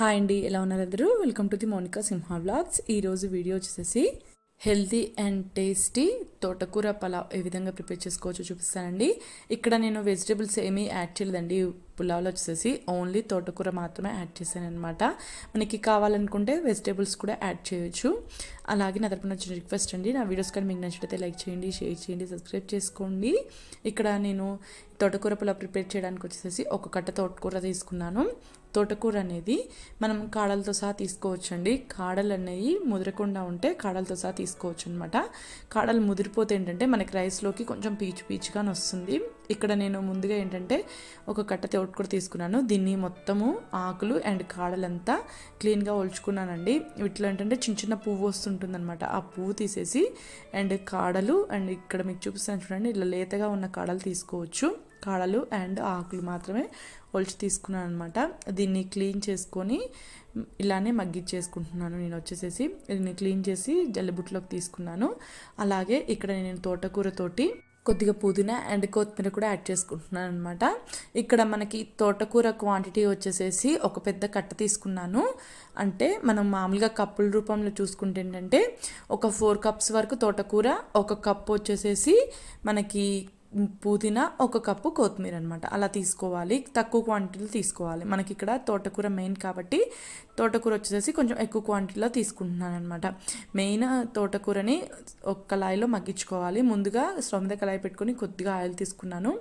Hi అండి ఎలా ఉన్నారు అందరూ? Welcome to the Monika Simha vlogs ఈరోజు వీడియో వచ్చేసి హెల్తీ అండ్ టేస్టీ తోటకూర పలావ్ ఏ విధంగా ప్రిపేర్ చేసుకోవచ్చో చూపిస్తానండి. ఇక్కడ నేను వెజిటేబుల్స్ ఏమీ యాడ్ చేయలేదండి. పులావ్లో వచ్చేసి ఓన్లీ తోటకూర మాత్రమే యాడ్ చేశాను అనమాట మనకి కావాలనుకుంటే వెజిటేబుల్స్ కూడా యాడ్ చేయొచ్చు. అలాగే నా తరపున వచ్చిన రిక్వెస్ట్ అండి నా వీడియోస్ కానీ మీకు నచ్చితే లైక్ చేయండి షేర్ చేయండి సబ్స్క్రైబ్ చేసుకోండి. ఇక్కడ నేను తోటకూర పులావ్ ప్రిపేర్ చేయడానికి వచ్చేసి ఒక కట్ట తోటకూర తీసుకున్నాను. తోటకూర అనేది మనం కాడలతో సహా తీసుకోవచ్చండి. కాడలు అనేవి ముదరకుండా ఉంటే కాడలతో సహా తీసుకోవచ్చు అనమాట కాడలు ముదిరిపోతే ఏంటంటే మనకి రైస్లోకి కొంచెం పీచు పీచుగా వస్తుంది. ఇక్కడ నేను ముందుగా ఏంటంటే ఒక కట్ట తోటకూర తీసుకున్నాను. దీన్ని మొత్తము ఆకులు అండ్ కాడలంతా క్లీన్గా ఒలుచుకున్నానండి. వీటిలో ఏంటంటే చిన్న చిన్న పువ్వు వస్తుంటుందన్నమాట. ఆ పువ్వు తీసేసి అండ్ కాడలు అండ్ ఇక్కడ మీకు చూపిస్తాను చూడండి. ఇలా లేతగా ఉన్న కాడలు తీసుకోవచ్చు. కాడలు అండ్ ఆకులు మాత్రమే ఒలిచి తీసుకున్నాను అనమాట దీన్ని క్లీన్ చేసుకొని ఇలానే మగ్గిచ్చేసుకుంటున్నాను. నేను వచ్చేసేసి దీన్ని క్లీన్ చేసి జల్లిబుట్లోకి తీసుకున్నాను. అలాగే ఇక్కడ నేను తోటకూరతోటి కొద్దిగా పుదీనా అండ్ కొత్తిమీర కూడా యాడ్ చేసుకుంటున్నాను అనమాట ఇక్కడ మనకి తోటకూర క్వాంటిటీ వచ్చేసేసి ఒక పెద్ద కట్ట తీసుకున్నాను. అంటే మనం మామూలుగా కప్పుల రూపంలో చూసుకుంటే ఏంటంటే ఒక ఫోర్ కప్స్ వరకు తోటకూర ఒక కప్పు వచ్చేసేసి మనకి పుదీనా ఒక కప్పు కొత్తిమీర అనమాట అలా తీసుకోవాలి. తక్కువ క్వాంటిటీలో తీసుకోవాలి. మనకి ఇక్కడ తోటకూర మెయిన్ కాబట్టి తోటకూర వచ్చేసి కొంచెం ఎక్కువ క్వాంటిటీలో తీసుకుంటున్నాను అనమాట మెయిన్ తోటకూరని ఒక కళాయిలో మగ్గించుకోవాలి. ముందుగా స్టవ్ మీద కళాయి పెట్టుకొని కొద్దిగా ఆయిల్ తీసుకున్నాను.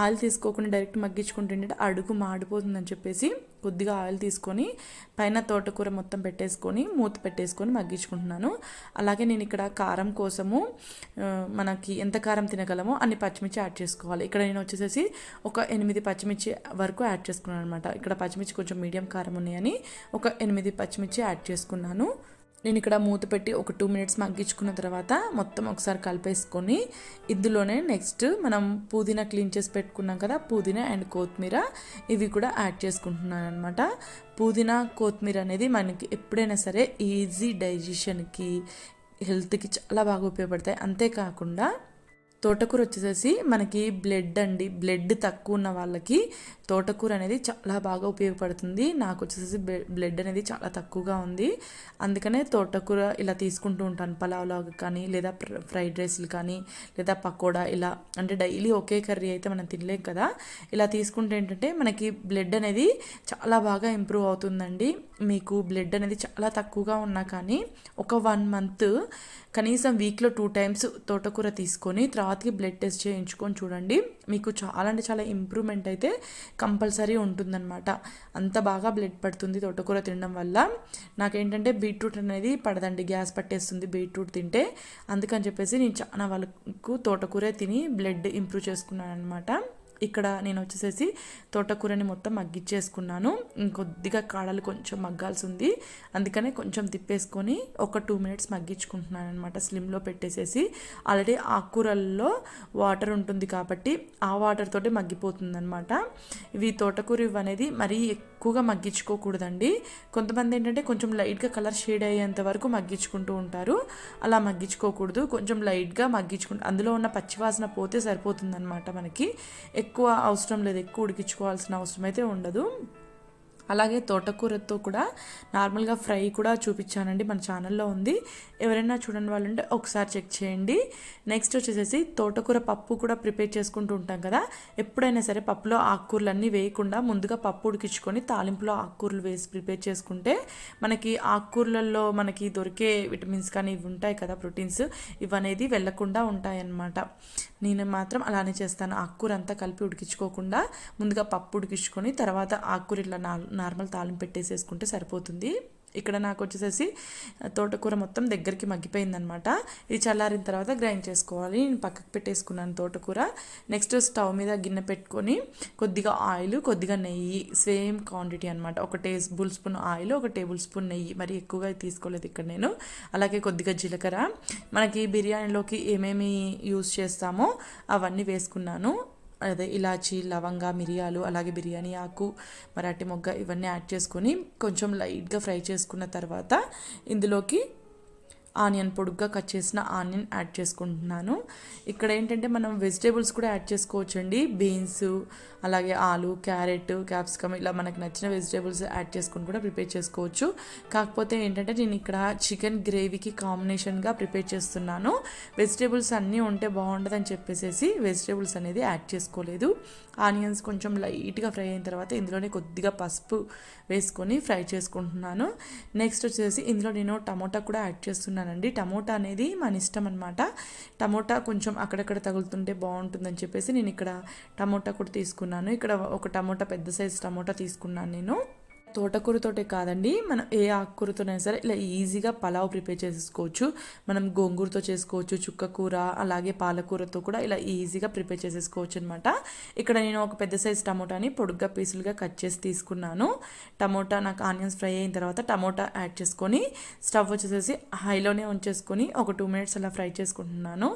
ఆయిల్ తీసుకోకుండా డైరెక్ట్ మగ్గించుకుంటుంటే అడుగు మాడిపోతుందని చెప్పేసి కొద్దిగా ఆయిల్ తీసుకొని పైన తోటకూర మొత్తం పెట్టేసుకొని మూత పెట్టేసుకొని మగ్గించుకుంటున్నాను. అలాగే నేను ఇక్కడ కారం కోసము మనకి ఎంత కారం తినగలమో అన్ని పచ్చిమిర్చి యాడ్ చేసుకోవాలి. ఇక్కడ నేను వచ్చేసేసి ఒక ఎనిమిది పచ్చిమిర్చి వరకు యాడ్ చేసుకున్నాను అనమాట ఇక్కడ పచ్చిమిర్చి కొంచెం మీడియం కారం ఉన్నాయని ఒక ఎనిమిది పచ్చిమిర్చి యాడ్ చేసుకున్నాను. నేను ఇక్కడ మూత పెట్టి ఒక టూ మినిట్స్ మగ్గించుకున్న తర్వాత మొత్తం ఒకసారి కలిపేసుకొని ఇందులోనే నెక్స్ట్ మనం పుదీనా క్లీన్ చేసి పెట్టుకున్నాం కదా పుదీనా అండ్ కొత్తిమీర ఇవి కూడా యాడ్ చేసుకుంటున్నాను అనమాట పుదీనా కొత్తిమీర అనేది మనకి ఎప్పుడైనా సరే ఈజీ డైజెషన్కి హెల్త్కి చాలా బాగా ఉపయోగపడతాయి. అంతేకాకుండా తోటకూర వచ్చేసేసి మనకి బ్లడ్ అండి బ్లడ్ తక్కువ ఉన్న వాళ్ళకి తోటకూర అనేది చాలా బాగా ఉపయోగపడుతుంది. నాకు వచ్చేసి బ్లడ్ అనేది చాలా తక్కువగా ఉంది. అందుకనే తోటకూర ఇలా తీసుకుంటూ ఉంటాను. పలావ్లో కానీ లేదా ఫ్రైడ్ రైస్లు కానీ లేదా పకోడా ఇలా అంటే డైలీ ఒకే కర్రీ అయితే మనం తినలేం కదా. ఇలా తీసుకుంటే ఏంటంటే మనకి బ్లడ్ అనేది చాలా బాగా ఇంప్రూవ్ అవుతుందండి. మీకు బ్లడ్ అనేది చాలా తక్కువగా ఉన్నా కానీ ఒక వన్ మంత్ కనీసం వీక్లో టూ టైమ్స్ తోటకూర తీసుకొని తర్వాతకి బ్లడ్ టెస్ట్ చేయించుకొని చూడండి. మీకు చాలా అంటే చాలా ఇంప్రూవ్మెంట్ అయితే కంపల్సరీ ఉంటుందన్నమాట. అంత బాగా బ్లడ్ పడుతుంది తోటకూర తినడం వల్ల. నాకేంటంటే బీట్రూట్ అనేది పడదండి. గ్యాస్ పట్టేస్తుంది బీట్రూట్ తింటే. అందుకని చెప్పేసి నేను చాలా వాళ్ళకు తోటకూరే తిని బ్లడ్ ఇంప్రూవ్ చేసుకున్నాను అనమాట ఇక్కడ నేను వచ్చేసేసి తోటకూరని మొత్తం మగ్గిచ్చేసుకున్నాను. ఇంకొద్దిగా కాడలు కొంచెం మగ్గాల్సి ఉంది అందుకనే కొంచెం తిప్పేసుకొని ఒక టూ మినిట్స్ మగ్గించుకుంటున్నాను అనమాట స్లిమ్లో పెట్టేసేసి ఆల్రెడీ ఆకుకూరల్లో వాటర్ ఉంటుంది కాబట్టి ఆ వాటర్ తోటి మగ్గిపోతుంది అనమాట ఇవి తోటకూర అనేది మరీ ఎక్కువగా మగ్గించుకోకూడదండి. కొంతమంది ఏంటంటే కొంచెం లైట్గా కలర్ షేడ్ అయ్యేంత వరకు మగ్గించుకుంటూ ఉంటారు. అలా మగ్గించుకోకూడదు. కొంచెం లైట్గా మగ్గించుకుంటూ అందులో ఉన్న పచ్చివాసన పోతే సరిపోతుంది అనమాట మనకి. ఎక్కువ అవసరం లేదు ఎక్కువ ఉడికించుకోవాల్సిన అవసరం అయితే ఉండదు. అలాగే తోటకూరతో కూడా నార్మల్గా ఫ్రై కూడా చూపించానండి మన ఛానల్లో ఉంది. ఎవరైనా చూడని వాళ్ళు ఉంటే ఒకసారి చెక్ చేయండి. నెక్స్ట్ వచ్చేసేసి తోటకూర పప్పు కూడా ప్రిపేర్ చేసుకుంటూ ఉంటాం కదా. ఎప్పుడైనా సరే పప్పులో ఆకుకూరలు అన్నీ వేయకుండా ముందుగా పప్పు ఉడికించుకొని తాలింపులో ఆకుకూరలు వేసి ప్రిపేర్ చేసుకుంటే మనకి ఆకుకూరలలో మనకి దొరికే విటమిన్స్ కానీ ఇవి ఉంటాయి కదా ప్రోటీన్స్ ఇవనేది వెళ్ళకుండా ఉంటాయన్నమాట. నేను మాత్రం అలానే చేస్తాను. ఆకుకూర అంతా కలిపి ఉడికించుకోకుండా ముందుగా పప్పు ఉడికించుకొని తర్వాత ఆకుకూర ఇట్లా నార్మల్ తాళం పెట్టేసేసుకుంటే సరిపోతుంది. ఇక్కడ నాకు వచ్చేసేసి తోటకూర మొత్తం దగ్గరికి మగ్గిపోయిందనమాట ఇది చల్లారిన తర్వాత గ్రైండ్ చేసుకోవాలి. నేను పక్కకు పెట్టేసుకున్నాను తోటకూర. నెక్స్ట్ స్టవ్ మీద గిన్నె పెట్టుకొని కొద్దిగా ఆయిల్ కొద్దిగా నెయ్యి సేమ్ క్వాంటిటీ అనమాట ఒక టేబుల్ స్పూన్ ఆయిల్ ఒక టేబుల్ స్పూన్ నెయ్యి. మరి ఎక్కువగా తీసుకోలేదు ఇక్కడ నేను. అలాగే కొద్దిగా జీలకర్ర. మనకి బిర్యానీలోకి ఏమేమి యూస్ చేస్తామో అవన్నీ వేసుకున్నాను. అదే ఇలాచి లవంగ మిరియాలు అలాగే బిర్యానీ ఆకు మరాఠీ మొగ్గ ఇవన్నీ యాడ్ చేసుకొని కొంచెం లైట్గా ఫ్రై చేసుకున్న తర్వాత ఇందులోకి ఆనియన్ పొడుగ్గా కట్ చేసిన ఆనియన్ యాడ్ చేసుకుంటున్నాను. ఇక్కడ ఏంటంటే మనం వెజిటేబుల్స్ కూడా యాడ్ చేసుకోవచ్చండి. బీన్స్ అలాగే ఆలు క్యారెట్ క్యాప్సికమ్ ఇలా మనకు నచ్చిన వెజిటేబుల్స్ యాడ్ చేసుకొని కూడా ప్రిపేర్ చేసుకోవచ్చు. కాకపోతే ఏంటంటే నేను ఇక్కడ చికెన్ గ్రేవీకి కాంబినేషన్గా ప్రిపేర్ చేస్తున్నాను. వెజిటేబుల్స్ అన్నీ ఉంటే బాగుంటుందని చెప్పేసి వెజిటేబుల్స్ అనేది యాడ్ చేసుకోలేదు. ఆనియన్స్ కొంచెం లైట్గా ఫ్రై అయిన తర్వాత ఇందులోనే కొద్దిగా పసుపు వేసుకొని ఫ్రై చేసుకుంటున్నాను. నెక్స్ట్ వచ్చేసి ఇందులో నేను టమోటా కూడా యాడ్ చేస్తున్నాను. చేస్తున్నానండి టమోటా అనేది మన ఇష్టం అనమాట టమోటా కొంచెం అక్కడక్కడ తగులుతుంటే బాగుంటుందని చెప్పేసి నేను ఇక్కడ టమోటా కూడా తీసుకున్నాను. ఇక్కడ ఒక టమోటా పెద్ద సైజు టమోటా తీసుకున్నాను నేను. తోటకూరతోటే కాదండి మనం ఏ ఆకుకూరతోనైనా సరే ఇలా ఈజీగా పలావ్ ప్రిపేర్ చేసేసుకోవచ్చు. మనం గోంగూరతో చేసుకోవచ్చు చుక్కకూర అలాగే పాలకూరతో కూడా ఇలా ఈజీగా ప్రిపేర్ చేసేసుకోవచ్చు అనమాట ఇక్కడ నేను ఒక పెద్ద సైజ్ టమోటాని పొడుగ్గా పీసులుగా కట్ చేసి తీసుకున్నాను. టమోటా నాకు ఆనియన్స్ ఫ్రై అయిన తర్వాత టమోటా యాడ్ చేసుకొని స్టవ్ వచ్చేసేసి హైలోనే ఉంచేసుకొని ఒక టూ మినిట్స్ అలా ఫ్రై చేసుకుంటున్నాను.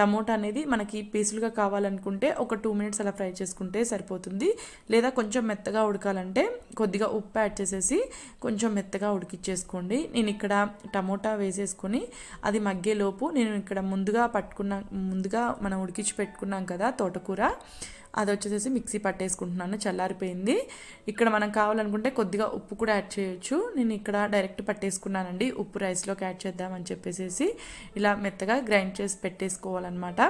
టమోటా అనేది మనకి పీసులుగా కావాలనుకుంటే ఒక టూ మినిట్స్ అలా ఫ్రై చేసుకుంటే సరిపోతుంది. లేదా కొంచెం మెత్తగా ఉడకాలంటే కొద్దిగా ఉప్పు యాడ్ చేసేసి కొంచెం మెత్తగా ఉడికిచ్చేసుకోండి. నేను ఇక్కడ టమోటా వేసేసుకొని అది మగ్గేలోపు నేను ఇక్కడ ముందుగా పట్టుకున్న ముందుగా మనం ఉడికించి పెట్టుకున్నాం కదా తోటకూర అది వచ్చేసేసి మిక్సీ పట్టేసుకుంటున్నాను చల్లారిపోయింది. ఇక్కడ మనం కావాలనుకుంటే కొద్దిగా ఉప్పు కూడా యాడ్ చేయొచ్చు. నేను ఇక్కడ డైరెక్ట్ పట్టేసుకున్నానండి. ఉప్పు రైస్లోకి యాడ్ చేద్దామని చెప్పేసి ఇలా మెత్తగా గ్రైండ్ చేసి పెట్టేసుకోవాలన్నమాట.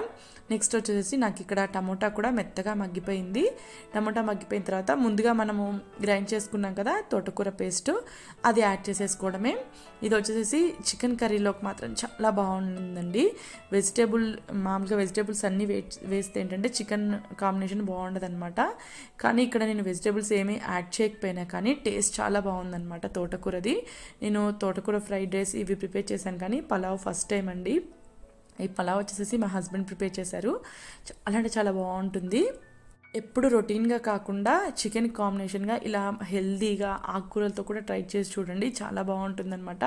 నెక్స్ట్ వచ్చేసి నాకు ఇక్కడ టమోటా కూడా మెత్తగా మగ్గిపోయింది. టమోటా మగ్గిపోయిన తర్వాత ముందుగా మనము గ్రైండ్ చేసుకున్నాం కదా తోటకూర పేస్ట్ అది యాడ్ చేసేసుకోవడమే. ఇది వచ్చేసి చికెన్ కర్రీలోకి మాత్రం చాలా బాగుందండి. వెజిటేబుల్ మామూలుగా వెజిటేబుల్స్ అన్నీ వేస్తే ఏంటంటే చికెన్ కాంబినేషన్ బాగుండదు అనమాట కానీ ఇక్కడ నేను వెజిటేబుల్స్ ఏమీ యాడ్ చేయకపోయినా కానీ టేస్ట్ చాలా బాగుందనమాట తోటకూరది. నేను తోటకూర ఫ్రైడ్ రైస్ ఇవి ప్రిపేర్ చేశాను కానీ పలావ్ ఫస్ట్ టైం అండి. ఈ పలావ్ వచ్చేసి మా హస్బెండ్ ప్రిపేర్ చేశారు. చాలా అంటే చాలా బాగుంటుంది. ఎప్పుడు రొటీన్గా కాకుండా చికెన్ కాంబినేషన్గా ఇలా హెల్దీగా ఆకుకూరలతో కూడా ట్రై చేసి చూడండి. చాలా బాగుంటుందన్నమాట.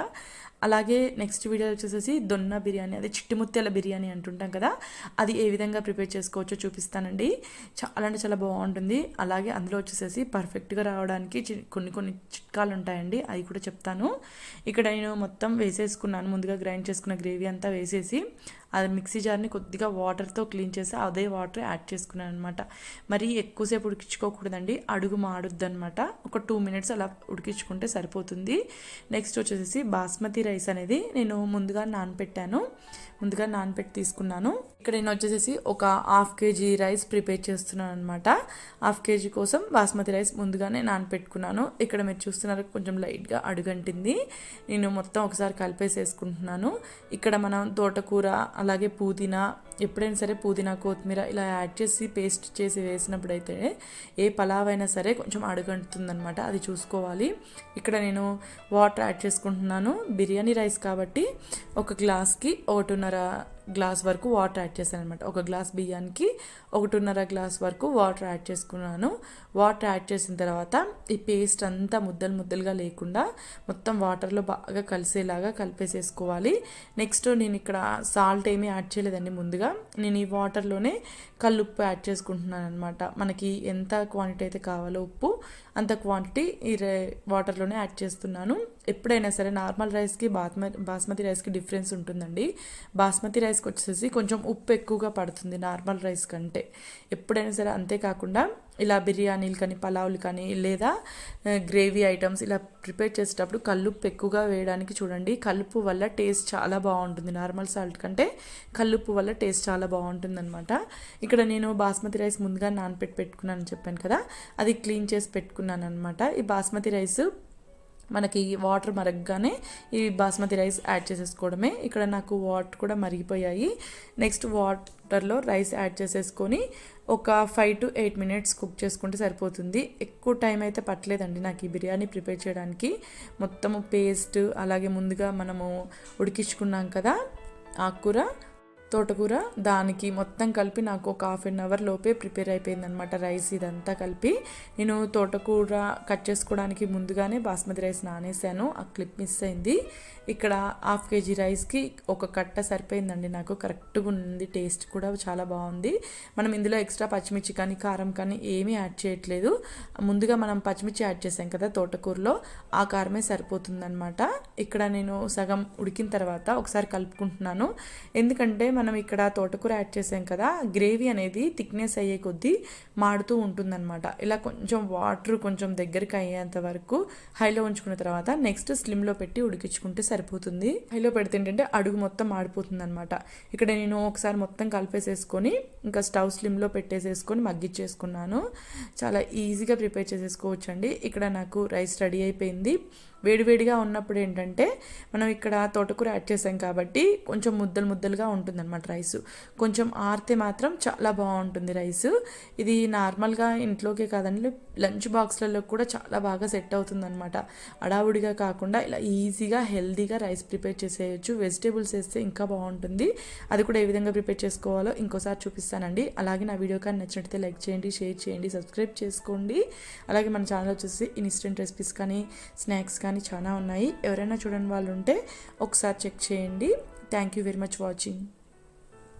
అలాగే నెక్స్ట్ వీడియో వచ్చేసి దొన్న బిర్యానీ అదే చిట్టిముత్యాల బిర్యానీ అంటుంటాం కదా అది ఏ విధంగా ప్రిపేర్ చేసుకోవచ్చో చూపిస్తానండి. చాలా అంటే చాలా బాగుంటుంది. అలాగే అందులో వచ్చేసేసి పర్ఫెక్ట్గా రావడానికి చి- కొన్ని కొన్ని చిట్కాలు ఉంటాయండి అవి కూడా చెప్తాను. ఇక్కడ నేను మొత్తం వేసేసుకున్నాను. ముందుగా గ్రైండ్ చేసుకున్న గ్రేవీ అంతా వేసేసి అది మిక్సీ జార్ని కొద్దిగా వాటర్తో క్లీన్ చేసి అదే వాటర్ యాడ్ చేసుకున్నాను అనమాట మరి ఎక్కువసేపు ఉడికించుకోకూడదండి. అడుగు మాడుద్ది అనమాట ఒక టూ మినిట్స్ అలా ఉడికించుకుంటే సరిపోతుంది. నెక్స్ట్ వచ్చేసి బాస్మతి రైస్ అనేది నేను ముందుగా నానపెట్టాను. ముందుగా నానపెట్టి తీసుకున్నాను. ఇక్కడ నేను వచ్చేసేసి ఒక హాఫ్ కేజీ రైస్ ప్రిపేర్ చేస్తున్నాను అనమాట హాఫ్ కేజీ కోసం బాస్మతి రైస్ ముందుగానే నానపెట్టుకున్నాను. ఇక్కడ మీరు చూస్తున్నారు కొంచెం లైట్గా అడుగంటింది. నేను మొత్తం ఒకసారి కలిపేసేసుకుంటున్నాను. ఇక్కడ మనం తోటకూర అలాగే పుదీనా ఎప్పుడైనా సరే పుదీనా కొత్తిమీర ఇలా యాడ్ చేసి పేస్ట్ చేసి వేసినప్పుడు అయితే ఏ పలావ్ అయినా సరే కొంచెం అడుగంటుందనమాట అది చూసుకోవాలి. ఇక్కడ నేను వాటర్ యాడ్ చేసుకుంటున్నాను. బిర్యానీ రైస్ కాబట్టి ఒక గ్లాస్కి ఒకటిన్నర గ్లాస్ వరకు వాటర్ యాడ్ చేశాను అనమాట ఒక గ్లాస్ బియ్యానికి ఒకటిన్నర గ్లాస్ వరకు వాటర్ యాడ్ చేసుకున్నాను. వాటర్ యాడ్ చేసిన తర్వాత ఈ పేస్ట్ అంతా ముద్దలు ముద్దలుగా లేకుండా మొత్తం వాటర్లో బాగా కలిసేలాగా కలిపేసేసుకోవాలి. నెక్స్ట్ నేను ఇక్కడ సాల్ట్ ఏమీ యాడ్ చేయలేదండి ముందుగా. నేను ఈ వాటర్లోనే కల్లుప్పు యాడ్ చేసుకుంటున్నాను అనమాట మనకి ఎంత క్వాంటిటీ అయితే కావాలో ఉప్పు అంత క్వాంటిటీ ఈ రే- వాటర్లోనే యాడ్ చేస్తున్నాను. ఎప్పుడైనా సరే నార్మల్ రైస్కి బాస్మతి బాస్మతి రైస్కి డిఫరెన్స్ ఉంటుందండి. బాస్మతి రైస్కి వచ్చేసి కొంచెం ఉప్పు ఎక్కువగా పడుతుంది నార్మల్ రైస్ కంటే. ఎప్పుడైనా సరే అంతేకాకుండా ఇలా బిర్యానీలు కానీ పలావులు కానీ లేదా గ్రేవీ ఐటమ్స్ ఇలా ప్రిపేర్ చేసేటప్పుడు కల్లుప్పు ఎక్కువగా వేయడానికి చూడండి. కల్లుప్పు వల్ల టేస్ట్ చాలా బాగుంటుంది. నార్మల్ సాల్ట్ కంటే కల్లుప్పు వల్ల టేస్ట్ చాలా బాగుంటుంది అనమాట ఇక్కడ నేను బాస్మతి రైస్ ముందుగా నానపెట్టి పెట్టుకున్నాను చెప్పాను కదా అది క్లీన్ చేసి పెట్టుకున్నాను అనమాట ఈ బాస్మతి రైస్ మనకి వాటర్ మరగగానే ఈ బాస్మతి రైస్ యాడ్ చేసేసుకోవడమే. ఇక్కడ నాకు వాటర్ కూడా మరిగిపోయాయి. నెక్స్ట్ వాటర్లో రైస్ యాడ్ చేసేసుకొని ఒక five to eight minutes cook చేసుకుంటే సరిపోతుంది. ఎక్కువ టైం అయితే పట్టలేదండి నాకు ఈ బిర్యానీ ప్రిపేర్ చేయడానికి. మొత్తము పేస్ట్ అలాగే ముందుగా మనము ఉడికించుకున్నాం కదా ఆకుకూర తోటకూర దానికి మొత్తం కలిపి నాకు ఒక హాఫ్ అన్ అవర్ లోపే ప్రిపేర్ అయిపోయింది అనమాట రైస్ ఇదంతా కలిపి. నేను తోటకూర కట్ చేసుకోవడానికి ముందుగానే బాస్మతి రైస్ నానేసాను ఆ క్లిప్ మిస్ అయింది. ఇక్కడ హాఫ్ కేజీ రైస్కి ఒక కట్ట సరిపోయిందండి నాకు కరెక్ట్గా ఉంది టేస్ట్ కూడా చాలా బాగుంది. మనం ఇందులో ఎక్స్ట్రా పచ్చిమిర్చి కానీ కారం కానీ ఏమీ యాడ్ చేయట్లేదు. ముందుగా మనం పచ్చిమిర్చి యాడ్ చేసాం కదా తోటకూరలో ఆ కారమే సరిపోతుందనమాట ఇక్కడ నేను సగం ఉడికిన తర్వాత ఒకసారి కలుపుకుంటున్నాను. ఎందుకంటే మనం ఇక్కడ తోటకూర యాడ్ చేసాం కదా గ్రేవీ అనేది థిక్నెస్ అయ్యే కొద్దీ మాడుతూ ఉంటుందన్నమాట. ఇలా కొంచెం వాటర్ కొంచెం దగ్గరికి అయ్యేంత వరకు హైలో ఉంచుకున్న తర్వాత నెక్స్ట్ స్లిమ్లో పెట్టి ఉడికించుకుంటే సరిపోతుంది. హైలో పెడితే ఏంటంటే అడుగు మొత్తం మాడిపోతుంది అనమాట ఇక్కడ నేను ఒకసారి మొత్తం కలిపేసేసుకొని ఇంకా స్టవ్ స్లిమ్లో పెట్టేసేసుకొని మగ్గిచ్చేసుకున్నాను. చాలా ఈజీగా ప్రిపేర్ చేసేసుకోవచ్చండి. ఇక్కడ నాకు రైస్ రెడీ అయిపోయింది. వేడివేడిగా ఉన్నప్పుడు ఏంటంటే మనం ఇక్కడ తోటకూర యాడ్ చేసాం కాబట్టి కొంచెం ముద్దలు ముద్దలుగా ఉంటుందన్నమాట రైస్. కొంచెం ఆరితే మాత్రం చాలా బాగుంటుంది రైస్. ఇది నార్మల్గా ఇంట్లోకే కాదండి లంచ్ బాక్స్లలో కూడా చాలా బాగా సెట్ అవుతుందన్నమాట. అడావుడిగా కాకుండా ఇలా ఈజీగా హెల్దీగా రైస్ ప్రిపేర్ చేసేయచ్చు. వెజిటేబుల్స్ వేస్తే ఇంకా బాగుంటుంది. అది కూడా ఏ విధంగా ప్రిపేర్ చేసుకోవాలో ఇంకోసారి చూపిస్తానండి. అలాగే నా వీడియో కానీ నచ్చినట్టయితే లైక్ చేయండి షేర్ చేయండి సబ్స్క్రైబ్ చేసుకోండి. అలాగే మన ఛానల్ వచ్చేసి ఇన్స్టెంట్ రెసిపీస్ కానీ స్నాక్స్ కానీ కానీ చాలా ఉన్నాయి. ఎవరైనా చూడని వాళ్ళు ఉంటే ఒకసారి చెక్ చేయండి. Thank you very much watching